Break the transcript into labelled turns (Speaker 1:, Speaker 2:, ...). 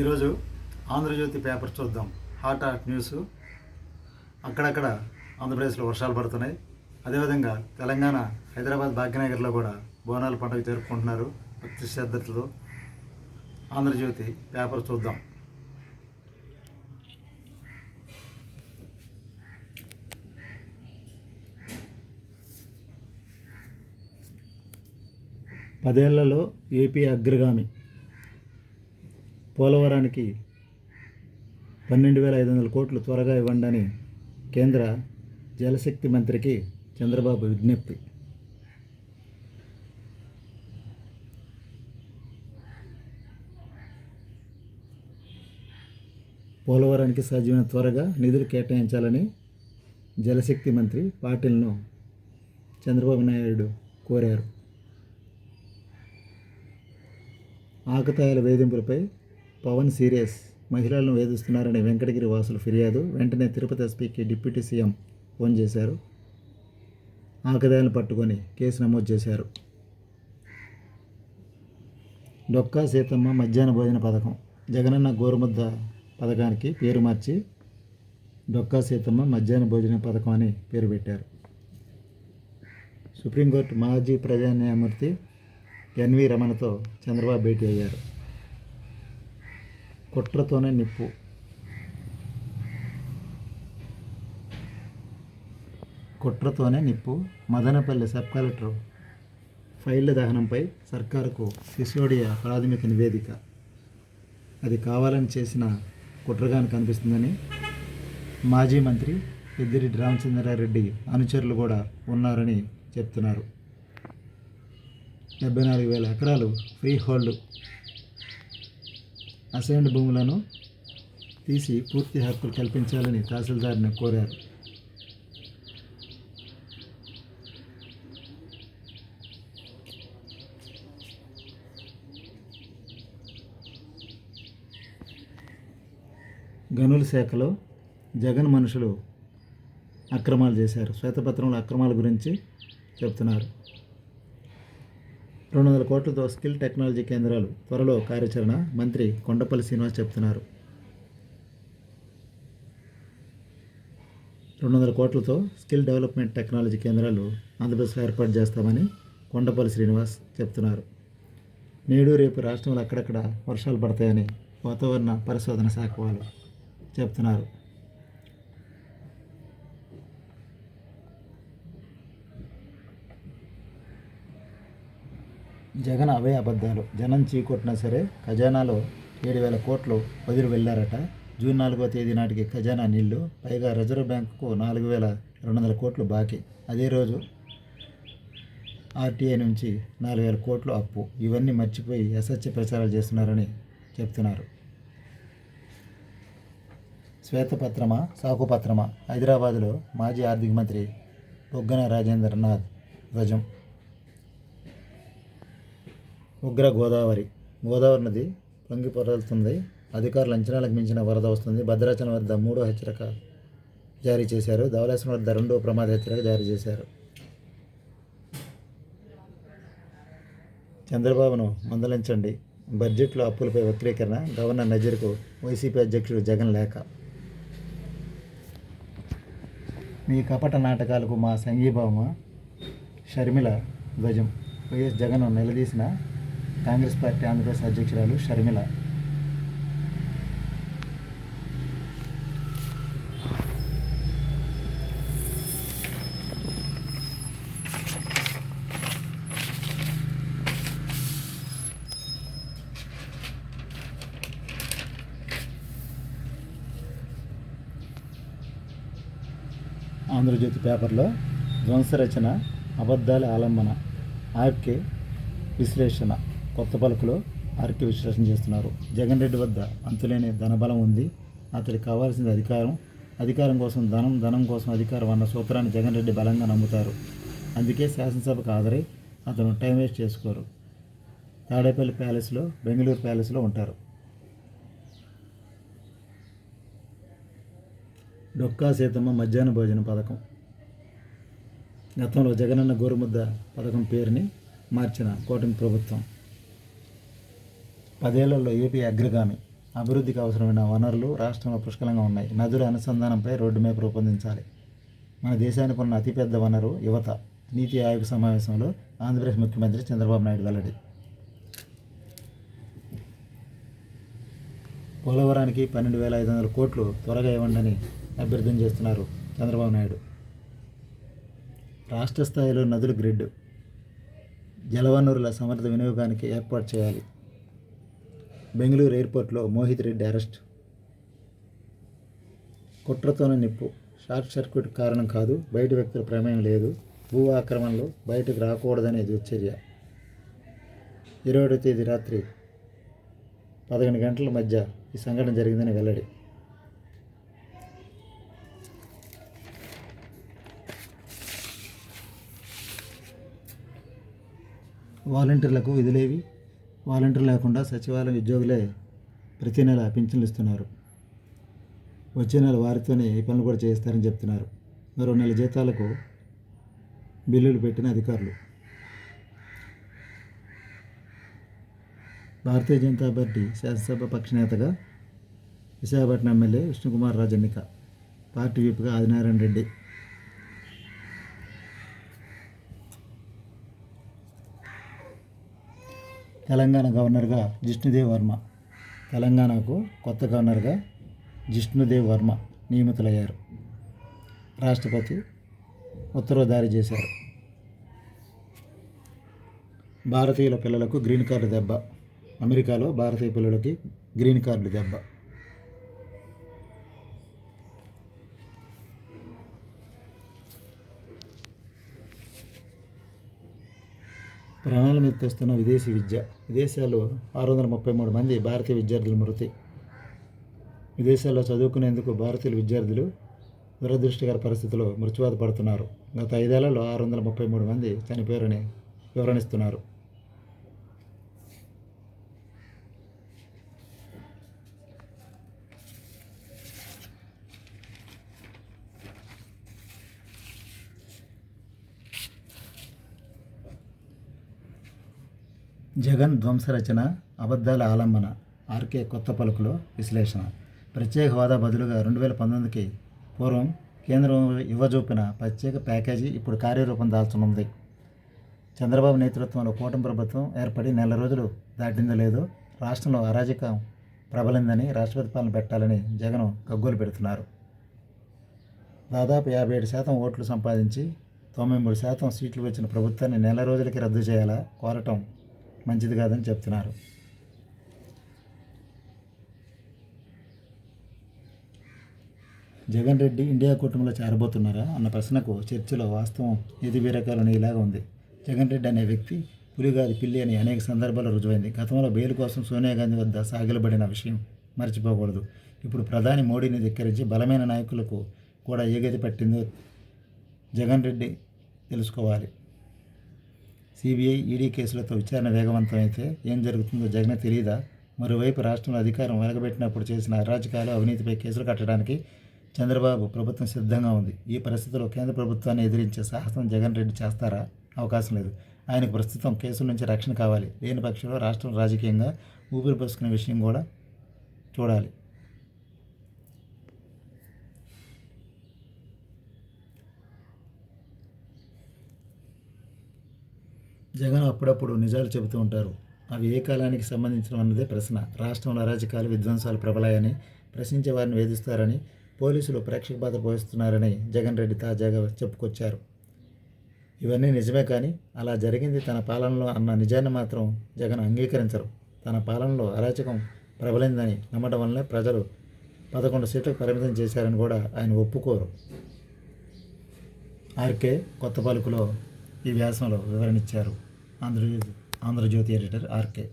Speaker 1: ఈరోజు ఆంధ్రజ్యోతి పేపర్ చూద్దాం. Hot hot news అక్కడక్కడ ఆంధ్రప్రదేశ్లో వర్షాలు పడుతున్నాయి. అదేవిధంగా తెలంగాణ హైదరాబాద్ భాగ్యనగర్లో కూడా బోనాల పండుగ జరుపుకుంటున్నారు భక్తి శ్రద్ధలతో ఆంధ్రజ్యోతి పేపర్ చూద్దాం. పదేళ్ళలో ఏపీ అగ్రగామి పోలవరానికి పన్నెండు వేల ఐదు వందల కోట్లు త్వరగా ఇవ్వండి అని కేంద్ర జలశక్తి మంత్రికి చంద్రబాబు విజ్ఞప్తి. పోలవరానికి సాధ్యమైన త్వరగా నిధులు కేటాయించాలని జలశక్తి మంత్రి పాటిల్ను చంద్రబాబు నాయుడు కోరారు. ఆకతాయిల వేధింపులపై పవన్ సీరియస్ మహిళలను వేధిస్తున్నారని వెంకటగిరి వాసులు ఫిర్యాదు. వెంటనే తిరుపతి ఎస్పీకి డిప్యూటీ సీఎం ఫోన్ చేశారు. ఆకదాయాలను పట్టుకొని కేసు నమోదు చేశారు. డొక్కా సీతమ్మ మధ్యాహ్న భోజన పథకం. జగనన్న గోరుముద్ద పథకానికి పేరు మార్చి డొక్కా సీతమ్మ మధ్యాహ్న భోజన పథకం అని పేరు పెట్టారు. సుప్రీంకోర్టు మాజీ ప్రజా న్యాయమూర్తి ఎన్వి రమణతో చంద్రబాబు భేటీ అయ్యారు. కుట్రతోనే నిప్పు. కుట్రతోనే నిప్పు. మదనపల్లి సబ్ కలెక్టర్ ఫైళ్ళ దహనంపై సర్కారుకు సిసోడియా ప్రాథమిక నివేదిక. అది కావాలని చేసిన కుట్రగాని కనిపిస్తుందని మాజీ మంత్రి పెద్దిరెడ్డి రామచంద్రారెడ్డి అనుచరులు కూడా ఉన్నారని చెప్తున్నారు. డెబ్బై నాలుగు వేల ఎకరాలు ఫ్రీ హోల్డ్ అసైన్డ్ భూములను తీసి పూర్తి హక్కులు కల్పించాలని తహసీల్దార్ని కోరారు. గనుల శాఖలో జగన్ మనుషులు అక్రమాలు చేశారు. శ్వేతపత్రంలో అక్రమాల గురించి చెప్తున్నారు. రెండు వందల కోట్లతో స్కిల్ టెక్నాలజీ కేంద్రాలు త్వరలో కార్యాచరణ మంత్రి కొండపల్లి శ్రీనివాస్ చెప్తున్నారు. రెండు వందల కోట్లతో స్కిల్ డెవలప్మెంట్ టెక్నాలజీ కేంద్రాలు ఆంధ్రప్రదేశ్లో ఏర్పాటు చేస్తామని కొండపల్లి శ్రీనివాస్ చెప్తున్నారు. నేడు రేపు రాష్ట్రంలో అక్కడక్కడ వర్షాలు పడతాయని వాతావరణ పరిశోధన శాఖ వాళ్ళు చెప్తున్నారు. జగన్ అవే అబద్ధాలు. జనం చీకొట్టినా సరే ఖజానాలో ఏడు వేల కోట్లు వదిలి వెళ్ళారట. జూన్ నాలుగో తేదీ నాటికి ఖజానా నీళ్ళు పైగా రిజర్వ్ బ్యాంకుకు నాలుగు వేల రెండు వందల కోట్లు బాకీ. అదే రోజు ఆర్టీఐ నుంచి నాలుగు వేల కోట్లు అప్పు. ఇవన్నీ మర్చిపోయి అసత్య ప్రచారాలు చేస్తున్నారని చెప్తున్నారు. శ్వేతపత్రమా సాకుపత్రమా? హైదరాబాదులో మాజీ ఆర్థిక మంత్రి బొగ్గన రాజేంద్రనాథ్ ధ్వజం. ఉగ్ర గోదావరి గోదావరి నది పొంగి పొరలుతుంది. అధికారుల అంచనాలకు మించిన వరద వస్తుంది. భద్రాచలం వద్ద మూడో హెచ్చరిక జారీ చేశారు. ధవళేశ్వరం వద్ద రెండో ప్రమాద హెచ్చరిక జారీ చేశారు. చంద్రబాబును మందలించండి. బడ్జెట్లో అప్పులపై వక్రీకరణ గవర్నర్ నజీర్కు వైసీపీ అధ్యక్షుడు జగన్ లేఖ. మీ కపట నాటకాలకు మా సంఘీభావమా? షర్మిల ధ్వజం. వైఎస్ జగన్ నిలదీసిన కాంగ్రెస్ పార్టీ ఆంధ్రప్రదేశ్ అధ్యక్షురాలు షర్మిల. ఆంధ్రజ్యోతి పేపర్లో ధ్వంసరచన అబద్ధాల ఆలంబన ఆర్కే విశ్లేషణ. కొత్త పలుకులో ఆర్కే విశ్లేషణ చేస్తున్నారు. జగన్ రెడ్డి వద్ద అంతులేని ధనబలం ఉంది. అతడికి కావాల్సింది అధికారం. అధికారం కోసం ధనం ధనం కోసం అధికారం అన్న సూత్రాన్ని జగన్ రెడ్డి బలంగా నమ్ముతారు. అందుకే శాసనసభకు హాజరై అతను టైం వేస్ట్ చేసుకోరు. తాడేపల్లి ప్యాలెస్లో బెంగళూరు ప్యాలెస్లో ఉంటారు. డొక్కా సీతమ్మ మధ్యాహ్న భోజన పథకం. గతంలో జగనన్న గోరుముద్ద పథకం పేరుని మార్చిన కూటమి ప్రభుత్వం. పదేళ్ళలో ఏపీ అగ్రగామి. అభివృద్ధికి అవసరమైన వనరులు రాష్ట్రంలో పుష్కలంగా ఉన్నాయి. నదుల అనుసంధానంపై రోడ్డు మ్యాప్ రూపొందించాలి. మన దేశానికి ఉన్న అతిపెద్ద వనరు యువత. నీతి ఆయోగ్ సమావేశంలో ఆంధ్రప్రదేశ్ ముఖ్యమంత్రి చంద్రబాబు నాయుడు వెల్లడి. పోలవరానికి పన్నెండు వేల ఐదు వందల కోట్లు త్వరగా ఇవ్వండి అభ్యర్థన చేస్తున్నారు చంద్రబాబు నాయుడు. రాష్ట్ర స్థాయిలో నదుల గ్రిడ్ జలవనరుల సమర్థ వినియోగానికి ఏర్పాటు చేయాలి. బెంగళూరు ఎయిర్పోర్ట్లో మోహిత్ రెడ్డి అరెస్ట్. కుట్రతోనే నిప్పు. షార్ట్ సర్క్యూట్ కారణం కాదు బయట వ్యక్తుల ప్రమేయం లేదు. భూ ఆక్రమణలు బయటకు రాకూడదనే దుశ్చర్య. ఇరవై తేదీ రాత్రి పదకొండు గంటల మధ్య ఈ సంఘటన జరిగిందని వెల్లడి. వాలంటీర్లకు విధులేవి? వాలంటీర్ లేకుండా సచివాలయం ఉద్యోగులే ప్రతి నెల పింఛన్లు ఇస్తున్నారు. వచ్చే నెల వారితోనే ఈ పనులు కూడా చేస్తారని చెప్తున్నారు. మరో నెల జీతాలకు బిల్లులు పెట్టిన అధికారులు. భారతీయ జనతా పార్టీ శాసనసభ పక్షనేతగా విశాఖపట్నం ఎమ్మెల్యే విష్ణుకుమార్ రాజు ఎన్నిక పార్టీ విప్గా ఆదినారాయణ రెడ్డి. తెలంగాణ గవర్నర్గా జిష్ణుదేవ్ వర్మ. తెలంగాణకు కొత్త గవర్నర్గా జిష్ణుదేవ్ వర్మ నియమితులయ్యారు. రాష్ట్రపతి ఉత్తర్వు జారీ చేశారు. భారతీయుల పిల్లలకు గ్రీన్ కార్డు దెబ్బ. అమెరికాలో భారతీయ పిల్లలకి గ్రీన్ కార్డు దెబ్బ. ప్రాణాల మీద తెస్తున్న విదేశీ విద్య. విదేశాల్లో ఆరు వందల ముప్పై మూడు మంది భారతీయ విద్యార్థులు మృతి. విదేశాల్లో చదువుకునేందుకు భారతీయుల విద్యార్థులు దురదృష్టకర పరిస్థితుల్లో మృత్యువాత పడుతున్నారు. గత ఐదేళ్ళలో ఆరు వందల ముప్పై మూడు మంది చనిపోయారని వివరణిస్తున్నారు. జగన్ ధ్వంసరచన అబద్ధాల ఆలంబన ఆర్కే కొత్త పలుకులో విశ్లేషణ. ప్రత్యేక హోదా బదులుగా రెండు వేల పంతొమ్మిదికి పూర్వం కేంద్రం ఇవ్వజూపిన ప్రత్యేక ప్యాకేజీ ఇప్పుడు కార్యరూపం దాల్చనుంది. చంద్రబాబు నేతృత్వంలో కూటమి ప్రభుత్వం ఏర్పడి నెల రోజులు దాటిందో లేదో. రాష్ట్రంలో అరాజకం ప్రబలిందని రాష్ట్రపతి పాలన పెట్టాలని జగన్ గగ్గోలు పెడుతున్నారు. దాదాపు యాభై ఏడు శాతం ఓట్లు సంపాదించి తొంభై మూడు శాతం సీట్లు వచ్చిన ప్రభుత్వాన్ని నెల రోజులకి రద్దు చేయాలా కోరటం మంచిది కాదని చెప్తున్నారు. జగన్ రెడ్డి ఇండియా కూటమిలో చేరబోతున్నారా అన్న ప్రశ్నకు చర్చలో వాస్తవం ఇది బీరకాలని ఇలాగా ఉంది. జగన్ రెడ్డి అనే వ్యక్తి పులిగారి పిల్లి అని అనేక సందర్భాల్లో రుజువైంది. గతంలో బెయిల్ కోసం సోనియా గాంధీ వద్ద సాగిలబడిన విషయం మర్చిపోకూడదు. ఇప్పుడు ప్రధాని మోడీని ధిక్కరించి బలమైన నాయకులకు కూడా ఏ గతి పట్టిందో జగన్ రెడ్డి తెలుసుకోవాలి. సిబిఐ ఈడీ కేసులతో విచారణ వేగవంతమైతే ఏం జరుగుతుందో జగన్ తెలియదా మరోవైపు రాష్ట్రంలో అధికారం వెలగబెట్టినప్పుడు చేసిన అరాజకాలు అవినీతిపై కేసులు కట్టడానికి చంద్రబాబు ప్రభుత్వం సిద్ధంగా ఉంది. ఈ పరిస్థితిలో కేంద్ర ప్రభుత్వాన్ని ఎదిరించే సాహసం జగన్ రెడ్డి చేస్తారా? అవకాశం లేదు. ఆయనకు ప్రస్తుతం కేసుల నుంచి రక్షణ కావాలి. లేని పక్షంలో రాష్ట్రం రాజకీయంగా ఊపిరి పోసుకునే విషయం కూడా చూడాలి. జగన్ అప్పుడప్పుడు నిజాలు చెబుతూ ఉంటారు. అవి ఏ కాలానికి సంబంధించిన అన్నదే ప్రశ్న. రాష్ట్రంలో అరాజకాలు విధ్వంసాలు ప్రబలాయని ప్రశ్నించే వారిని వేధిస్తారని పోలీసులు ప్రేక్షక పాత్ర పోషిస్తున్నారని జగన్ రెడ్డి తాజాగా చెప్పుకొచ్చారు. ఇవన్నీ నిజమే కానీ అలా జరిగింది తన పాలనలో అన్న నిజాన్ని మాత్రం జగన్ అంగీకరించరు. తన పాలనలో అరాచకం ప్రబలిందని నమ్మడం వల్లనే ప్రజలు పదకొండు సీట్లకు పరిమితం చేశారని కూడా ఆయన ఒప్పుకోరు. ఆర్కే కొత్త పలుకులో ఈ వ్యాసంలో వివరణ ఇచ్చారు. Andhra Jyothi Andhra Jyothi editor RK